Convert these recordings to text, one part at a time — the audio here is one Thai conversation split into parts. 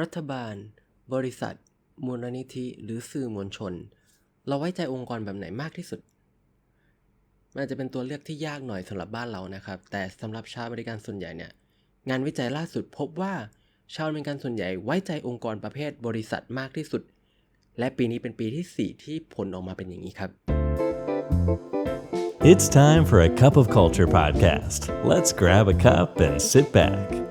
รัฐบาล บริษัท มูลนิธิ หรือสื่อมวลชน เราไว้ใจองค์กรแบบไหนมากที่สุด มันอาจจะเป็นตัวเลือกที่ยากหน่อยสำหรับบ้านเรานะครับ แต่สำหรับชาวอเมริกันส่วนใหญ่เนี่ย งานวิจัยล่าสุดพบว่าชาวอเมริกันส่วนใหญ่ไว้ใจองค์กรประเภทบริษัทมากที่สุด และปีนี้เป็นปีที่ 4 ที่ผลออกมาเป็นอย่างนี้ครับ It's time for a Cup of Culture podcast. Let's grab a cup and sit back.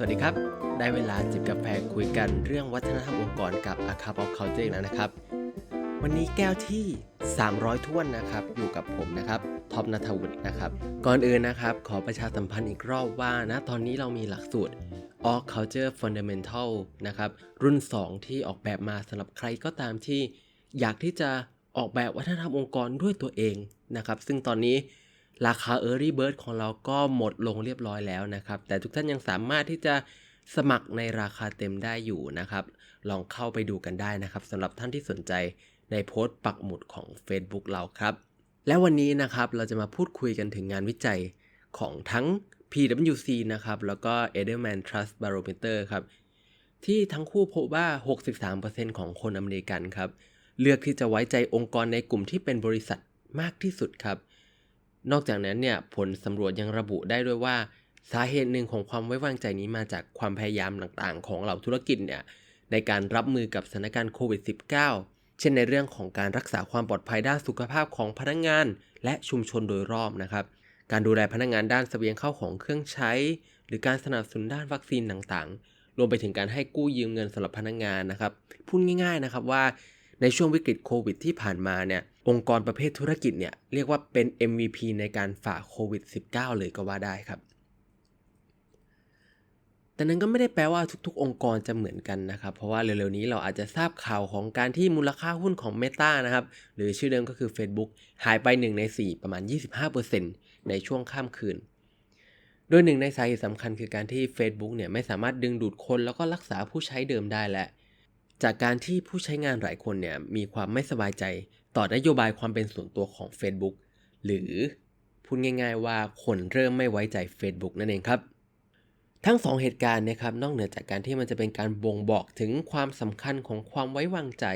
สวัสดีครับ ได้เวลาจิบกาแฟคุยกันเรื่องวัฒนธรรมองค์กรกับ A Cup of Culture อีกแล้วนะครับ วันนี้แก้วที่ 300ท้วนนะครับ อยู่กับผมนะครับท็อปนัทวุฒินะครับ ก่อนอื่นนะครับ ขอประชาสัมพันธ์อีกรอบว่านะตอนนี้เรามีหลักสูตร All Culture Fundamental นะครับ รุ่น 2 ที่ออกแบบมาสำหรับใครก็ตามที่ อยากที่จะออกแบบวัฒนธรรมองค์กรด้วยตัวเองนะครับ ซึ่งตอนนี้ ราคา Early Bird ของเราก็หมดลงเรียบร้อยแล้วนะครับ แต่ทุกท่านยังสามารถที่จะสมัครในราคาเต็มได้อยู่นะครับ ลองเข้าไปดูกันได้นะครับสำหรับท่านที่สนใจในโพสต์ปักหมุดของ Facebook เราครับ และวันนี้นะครับเราจะมาพูดคุยกันถึงงานวิจัยของทั้ง PwC นะครับแล้วก็ Edelman Trust Barometer ครับที่ทั้งคู่พบว่า 63%ของคนอเมริกันครับ เลือกที่จะไว้ใจองค์กรในกลุ่มที่เป็นบริษัทมากที่สุดครับ นอกจากนั้นเนี่ยผลสำรวจยังระบุได้ด้วยว่า สาเหตุหนึ่งของความไว้วางใจนี้มาจากความพยายามต่างๆ ของเหล่าธุรกิจเนี่ยในการรับมือกับสถานการณ์โควิด -19 เช่นในเรื่องของการรักษาความปลอดภัยด้านสุขภาพของพนักงาน และชุมชนโดยรอบนะครับ การดูแลพนักงานด้านเสบียงเข้าของเครื่องใช้ หรือการสนับสนุนด้านวัคซีนต่างๆ รวมไปถึงการให้กู้ยืมเงินสำหรับพนักงานนะครับ พูดง่าย ๆนะครับว่าในช่วงวิกฤตโควิดที่ผ่านมาเนี่ย องค์กรประเภทธุรกิจเนี่ยเรียกว่าเป็น MVP ในการฝ่าโควิด -19 เลยก็ว่าได้ครับ แต่นั้นก็ไม่ได้แปลว่าทุกๆ องค์กรจะเหมือนกันนะครับ เพราะว่าเร็วๆนี้เราอาจจะทราบข่าวของการที่มูลค่าหุ้นของ Meta นะครับ หรือชื่อเดิมก็คือ Facebook หายไป 1 ใน 4 ประมาณ 25%ในช่วงข้ามคืน โดยหนึ่งในสาเหตุสำคัญคือการที่ Facebook เนี่ยไม่สามารถดึงดูดคนแล้วก็รักษาผู้ใช้เดิมได้และจากการที่ผู้ใช้งานหลายคนเนี่ยมีความไม่สบายใจ ต่อนโยบายความเป็นส่วนตัวของ Facebook หรือพูดง่าย ๆ ว่าคนเริ่มไม่ไว้ใจ Facebook นั่นเองครับ ทั้งสองเหตุการณ์นะครับนอกเหนือจากการที่มันจะเป็นการบ่งบอกถึงความสำคัญของความไว้วางใจ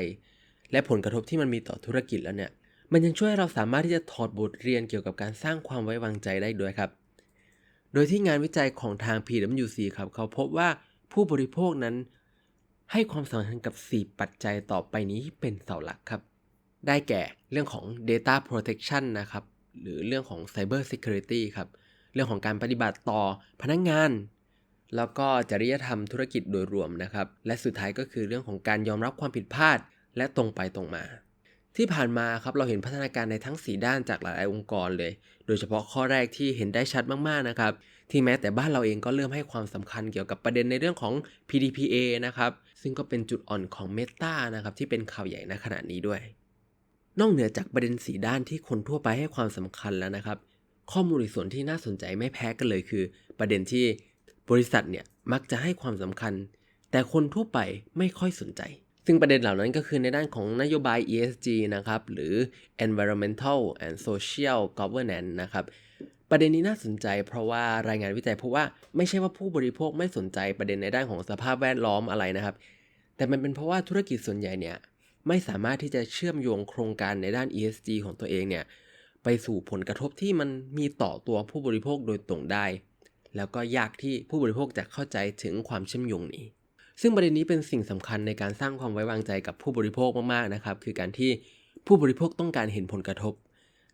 และผลกระทบที่มันมีต่อธุรกิจแล้วเนี่ยมันยังช่วยให้เราสามารถที่จะถอดบทเรียนเกี่ยวกับการสร้างความไว้วางใจได้ด้วยครับ โดยที่งานวิจัยของทาง PwC ครับเขาพบว่าผู้บริโภคนั้น ให้ความสำคัญกับ 4 ปัจจัยต่อไปนี้เป็นเสาหลักครับ ได้แก่เรื่องของ data protection นะครับ หรือเรื่องของ cyber security ครับ เรื่องของการปฏิบัติต่อพนักงาน แล้วก็จริยธรรมธุรกิจโดยรวมนะครับ และสุดท้ายก็คือเรื่องของการยอมรับความผิดพลาด และตรงไปตรงมา ที่ผ่านมาครับเราเห็นพัฒนาการในทั้ง 4 ด้านจากหลายองค์กรเลย โดยเฉพาะข้อแรกที่เห็นได้ชัดมากๆนะครับที่แม้แต่บ้านเราเองก็เริ่มให้ความสำคัญเกี่ยวกับประเด็นในเรื่องของ PDPA นะครับ ซึ่งก็เป็นจุดอ่อนของ Meta นะครับที่เป็นข่าวใหญ่ในขณะนี้ด้วย นอกเหนือจากประเด็นสีด้านที่คนทั่วไปให้ความสำคัญแล้วนะครับ ข้อมูลอีกส่วนที่น่าสนใจไม่แพ้กันเลยคือ ประเด็นที่บริษัทเนี่ยมักจะให้ความสำคัญ แต่คนทั่วไปไม่ค่อยสนใจ ซึ่งประเด็นเหล่านั้นก็คือในด้านของนโยบาย ESG นะครับ หรือ Environmental and Social Governance นะครับประเด็นนี้น่าสนใจเพราะว่ารายงานวิจัยพบว่าไม่ใช่ว่าผู้บริโภคไม่สนใจประเด็นในด้านของสภาพแวดล้อมอะไรนะครับ แต่มันเป็นเพราะว่าธุรกิจส่วนใหญ่เนี่ย ไม่สามารถที่จะเชื่อมโยงโครงการในด้าน ESG ของตัวเองเนี่ยไปสู่ผลกระทบที่มันมีต่อตัวผู้บริโภคโดยตรงได้ แล้วก็ยากที่ผู้บริโภคจะเข้าใจถึงความเชื่อมโยงนี้ ซึ่งประเด็นนี้เป็นสิ่งสำคัญในการสร้างความไว้วางใจกับผู้บริโภคมากๆนะครับ คือการที่ผู้บริโภคต้องการเห็นผลกระทบ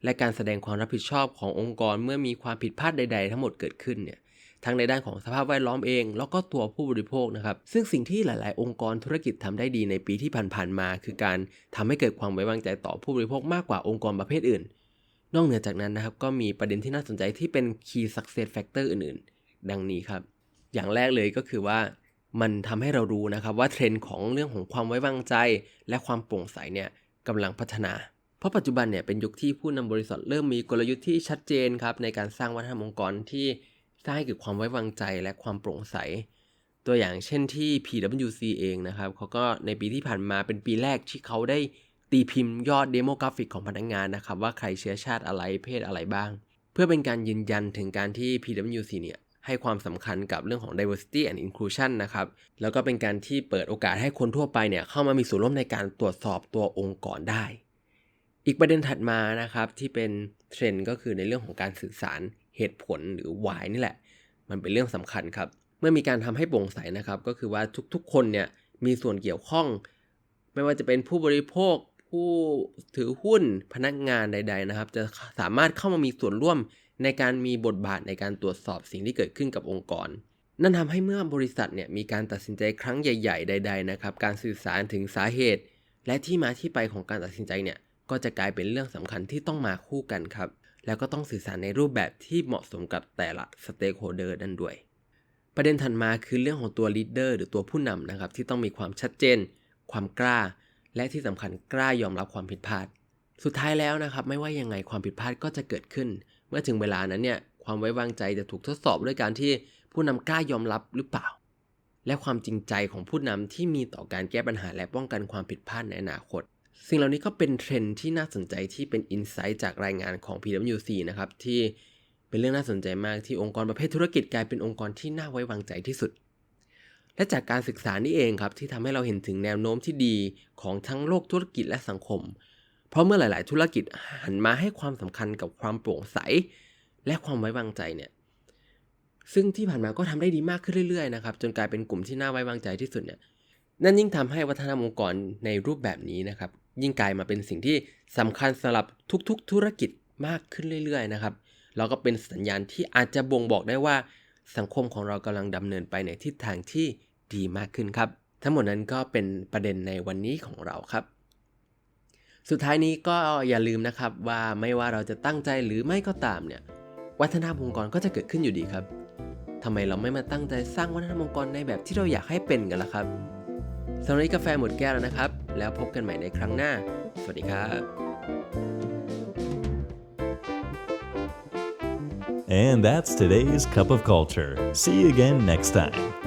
และการแสดงความรับผิดชอบขององค์กรเมื่อมีความผิดพลาดใด ๆ ทั้งหมดเกิดขึ้นเนี่ย ทั้งในด้านของสภาพแวดล้อมเอง แล้วก็ตัวผู้บริโภคนะครับ ซึ่งสิ่งที่หลาย ๆ องค์กรธุรกิจทำได้ดีในปีที่ผ่านๆมา คือการทำให้เกิดความไว้วางใจต่อผู้บริโภคมากกว่าองค์กรประเภทอื่น นอกเหนือจากนั้นนะครับก็มีประเด็นที่น่าสนใจที่เป็น key success factor อื่น ๆ ดังนี้ครับ อย่างแรกเลยก็คือว่ามันทำให้เรารู้นะครับว่าเทรนด์ของเรื่องของความไว้วางใจ และความโปร่งใสเนี่ยกำลังพัฒนา เพราะปัจจุบันเนี่ยเป็นยุคที่ผู้นำบริษัทเริ่มมีกลยุทธ์ที่ชัดเจนครับในการสร้างวัฒนธรรมองค์กรที่ สร้างให้เกิดความไว้วางใจและความโปร่งใส ตัวอย่างเช่นที่ PwC เองนะครับเขาก็ในปีที่ผ่านมาเป็นปีแรกที่เขาได้ตีพิมพ์ยอดเดโมกราฟิกของพนักงานนะครับ ว่าใครเชื้อชาติอะไรเพศอะไรบ้าง เพื่อเป็นการยืนยันถึงการที่ PwC เนี่ยให้ความสำคัญกับเรื่องของ diversity and inclusion นะครับ แล้วก็เป็นการที่เปิดโอกาสให้คนทั่วไปเนี่ยเข้ามามีส่วนร่วมในการตรวจสอบตัวองค์กรได้ อีกประเด็นถัดมานะครับที่เป็นเทรนด์ก็คือในเรื่องของการสื่อสาร เหตุผลหรือ why นี่แหละ มันเป็นเรื่องสำคัญครับ เมื่อมีการทำให้โปร่งใสนะครับ ก็คือว่าทุกๆคนเนี่ยมีส่วนเกี่ยวข้อง ไม่ว่าจะเป็นผู้บริโภค ผู้ถือหุ้นพนักงานใด ๆนะครับ จะสามารถเข้ามามีส่วนร่วมในการมีบทบาทในการตรวจสอบสิ่งที่เกิดขึ้นกับองค์กร นั่นทำให้เมื่อบริษัทเนี่ยมีการตัดสินใจครั้งใหญ่ ๆ ใด ๆ นะครับ การสื่อสารถึงสาเหตุ และที่มาที่ไปของการตัดสินใจเนี่ยก็จะกลายเป็นเรื่องสำคัญที่ต้องมาคู่กันครับ แล้วก็ต้องสื่อสารในรูปแบบที่เหมาะสมกับแต่ละสเต็กโฮเดอร์นั่นด้วย ประเด็นถัดมาคือเรื่องของตัวลีดเดอร์หรือตัวผู้นำนะครับที่ต้องมีความชัดเจน ความกล้า และที่สำคัญกล้ายอมรับความผิดพลาด สุดท้ายแล้วนะครับไม่ว่ายังไงความผิดพลาดก็จะเกิดขึ้น เมื่อถึงเวลานั้นเนี่ยความไว้วางใจจะถูกทดสอบด้วยการที่ผู้นำกล้ายอมรับหรือเปล่า และความจริงใจของผู้นำที่มีต่อการแก้ปัญหาและป้องกันความผิดพลาดในอนาคต สิ่งเหล่านี้ก็เป็นเทรนด์ที่น่าสนใจที่เป็นอินไซต์จากรายงานของ PwC นะครับที่เป็นเรื่องน่าสนใจมากที่องค์กรประเภทธุรกิจกลายเป็นองค์กรที่น่าไว้วางใจที่สุด และจากการศึกษานี่เองครับที่ทำให้เราเห็นถึงแนวโน้มที่ดีของทั้งโลกธุรกิจและสังคม เพราะเมื่อหลาย ๆ ธุรกิจหันมาให้ความสำคัญกับความโปร่งใส และความไว้วางใจเนี่ยซึ่งที่ผ่านมาก็ทำได้ดีมากขึ้นเรื่อย ๆ นะครับจนกลายเป็นกลุ่มที่น่าไว้วางใจที่สุดเนี่ยนั่นยิ่งทำให้วัฒนธรรมองค์กรในรูปแบบนี้นะครับ ยิ่งกลายมาเป็นสิ่งที่สำคัญสำหรับทุกๆ ธุรกิจมากขึ้นเรื่อยๆนะครับแล้วก็เป็นสัญญาณที่อาจจะบ่งบอกได้ว่า สังคมของเรากำลังดำเนินไปในทิศทางที่ดีมากขึ้นครับ ทั้งหมดนั้นก็เป็นประเด็นในวันนี้ของเราครับ สุดท้ายนี้ก็อย่าลืมนะครับว่าไม่ว่าเราจะตั้งใจหรือไม่ก็ตามเนี่ยวัฒนธรรมองค์กรก็จะเกิดขึ้นอยู่ดีครับทำไมเราไม่มาตั้งใจสร้างวัฒนธรรมองค์กรในแบบที่เราอยากให้เป็นกันล่ะครับสำหรับกาแฟหมดแก้วแล้วนะครับ แล้วพบกันใหม่ในครั้งหน้า สวัสดีครับ And that's today's Cup of Culture. See you again next time.